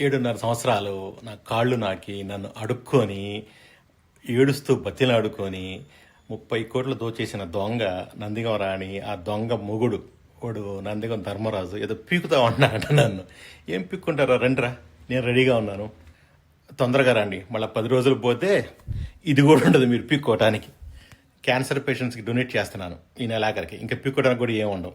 ఏడున్నర సంవత్సరాలు నా కాళ్ళు నాకి నన్ను అడుక్కొని ఏడుస్తూ బతిలాడుకొని ముప్పై కోట్లు దోచేసిన దొంగ నందిగం రాణి ఆ దొంగ మొగుడు వాడు నందిగం ధర్మరాజు ఏదో పీకుతా ఉన్నాడు నన్ను. ఏం పీక్కుంటారా? రండిరా నేను రెడీగా ఉన్నాను. తొందరగా రండి. మళ్ళీ పది రోజులు పోతే ఇది కూడా ఉండదు మీరు పీక్కోవటానికి క్యాన్సర్ పేషెంట్స్కి డొనేట్ చేస్తున్నాను ఈ నెలాఖరికి ఇంకా పీక్కోవడానికి కూడా ఏం ఉండవు.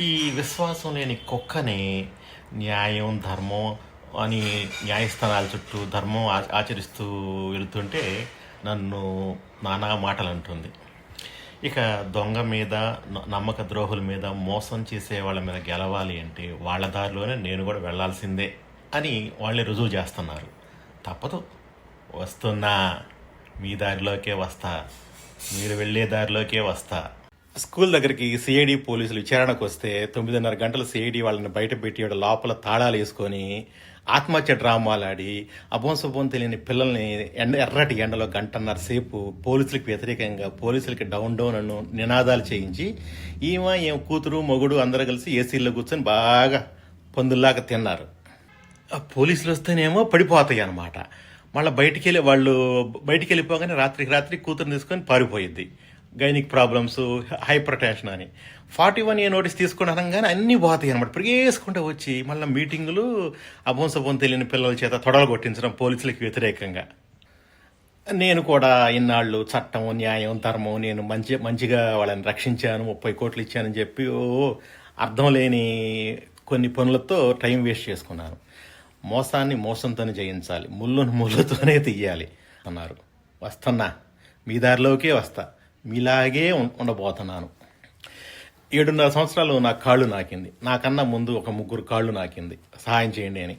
ఈ విశ్వాసం లేని కుక్కని న్యాయం ధర్మం అని న్యాయస్థానాల చుట్టూ ధర్మం ఆచరిస్తూ వెళుతుంటే నన్ను నానా మాటలు అంటుంది ఇక దొంగ మీద న- నమ్మక ద్రోహుల మీద మోసం చేసే వాళ్ళ మీద గెలవాలి అంటే వాళ్ళ దారిలోనే నేను కూడా వెళ్ళాల్సిందే అని వాళ్ళే రుజువు చేస్తున్నారు. తప్పదు. వస్తున్నా. మీ దారిలోకే వస్తా. మీరు వెళ్ళే దారిలోకే వస్తా. స్కూల్ దగ్గరికి సిఐడి పోలీసులు విచారణకు వస్తే తొమ్మిదిన్నర గంటలు సిఐడి వాళ్ళని బయట పెట్టి వాడు లోపల తాళాలు వేసుకొని ఆత్మహత్య డ్రామాలాడి అభం శుభం తెలియని పిల్లల్ని ఎండ ఎర్రటి ఎండలో గంటన్నర సేపు పోలీసులకు వ్యతిరేకంగా పోలీసులకి డౌన్ డౌన్ అను నినాదాలు చేయించి ఈమె ఏం కూతురు మొగుడు అందరూ కలిసి ఏసీల్లో కూర్చొని బాగా పందుల్లాగా తిన్నారు. ఆ పోలీసులు వస్తేనేమో పడిపోతాయి అనమాట మళ్ళీ బయటికి వెళ్ళి వాళ్ళు బయటికి వెళ్ళిపోగానే రాత్రికి రాత్రి కూతురు తీసుకొని పారిపోయిద్ది. గైనిక్ ప్రాబ్లమ్స్ హైపర్ టెన్షన్ అని. ఫార్టీ వన్ ఏ నోటీస్ తీసుకుని అనగానే అన్నీ పోతాయి అనమాట పరిగేసుకుంటూ వచ్చి మళ్ళీ మీటింగులు అభం శుభం తెలియని పిల్లల చేత తొడలు కొట్టించడం పోలీసులకు వ్యతిరేకంగా. నేను కూడా ఇన్నాళ్ళు చట్టం న్యాయం ధర్మం నేను మంచి మంచిగా వాళ్ళని రక్షించాను ముప్పై కోట్లు ఇచ్చానని చెప్పి ఓ అర్థం లేని కొన్ని పనులతో టైం వేస్ట్ చేసుకున్నాను. మోసాన్ని మోసంతోనే జయించాలి. ముళ్ళును ముళ్ళుతోనే తీయాలి అన్నారు. వస్తున్నా. మీ దారిలోకే వస్తా. మీలాగే ఉండబోతున్నాను. ఏడున్నర సంవత్సరాలు నా కాళ్ళు నాకింది. నాకన్నా ముందు ఒక ముగ్గురు కాళ్ళు నాకింది. సహాయం చేయండి అని.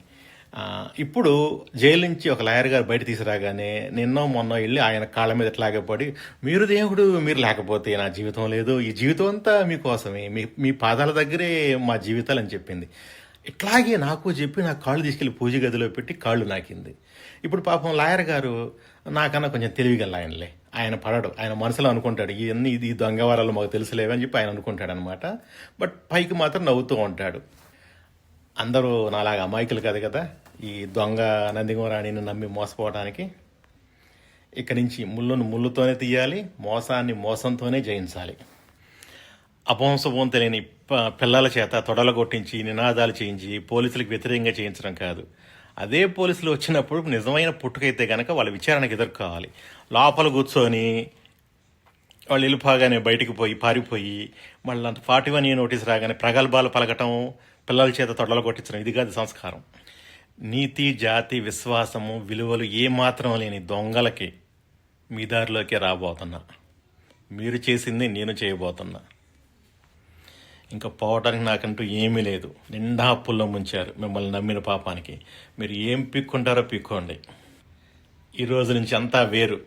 ఇప్పుడు జైలు నుంచి ఒక లాయర్ గారు బయట తీసుకురాగానే నిన్నో మొన్న వెళ్ళి ఆయన కాళ్ళ మీద ఇట్లాగే పడి మీరు దేవుడు మీరు లేకపోతే నా జీవితం లేదు. ఈ జీవితం అంతా మీకోసమే మీ మీ పాదాల దగ్గరే మా జీవితాలు అని చెప్పింది. ఇట్లాగే నాకు చెప్పి నా కాళ్ళు తీసుకెళ్ళి పూజ గదిలో పెట్టి కాళ్ళు నాకింది. ఇప్పుడు పాపం లాయర్ గారు నాకన్నా కొంచెం తెలివిగల ఆయనలే. ఆయన పడడు. ఆయన మనసులో అనుకుంటాడు ఇవన్నీ ఇది దొంగవారాలు మాకు తెలుసులేవని అని చెప్పి ఆయన అనుకుంటాడు అనమాట బట్ పైకి మాత్రం నవ్వుతూ ఉంటాడు. అందరూ నాలాగా అమాయకులు కాదు కదా? ఈ దొంగ నందిగోరాణిని నమ్మి మోసపోవడానికి ఇక్కడి నుంచి ముళ్ళును ముళ్ళుతోనే తీయాలి మోసాన్ని మోసంతోనే జయించాలి. అపంశుభం తెలియని ప- పిల్లల చేత తొడలు కొట్టించి నినాదాలు చేయించి పోలీసులకు వ్యతిరేకంగా చేయించడం కాదు. అదే పోలీసులు వచ్చినప్పుడు నిజమైన పుట్టుకైతే కనుక వాళ్ళ విచారణకు ఎదుర్కోవాలి. లోపల కూర్చొని వాళ్ళు వెళ్ళిపోగానే బయటికి పోయి పారిపోయి మళ్ళీ అంత ఫార్టీ వన్ ఏ నోటీస్ రాగానే ప్రగల్భాలు పలకటం పిల్లల చేత తొడలు కొట్టించడం ఇది కాదు సంస్కారం. నీతి జాతి విశ్వాసము విలువలు ఏమాత్రం లేని దొంగలకి మీ దారిలోకి రాబోతున్నా. మీరు చేసింది నేను చేయబోతున్నా. ఇంకా పోవడానికి నాకంటూ ఏమీ లేదు. నిండా అప్పుల్లో ముంచారు మిమ్మల్ని నమ్మిన పాపానికి. మీరు ఏం పిక్కుంటారో పిక్కోండి. ఈ రోజు నుంచి అంతా వేరు.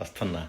వస్తున్నా.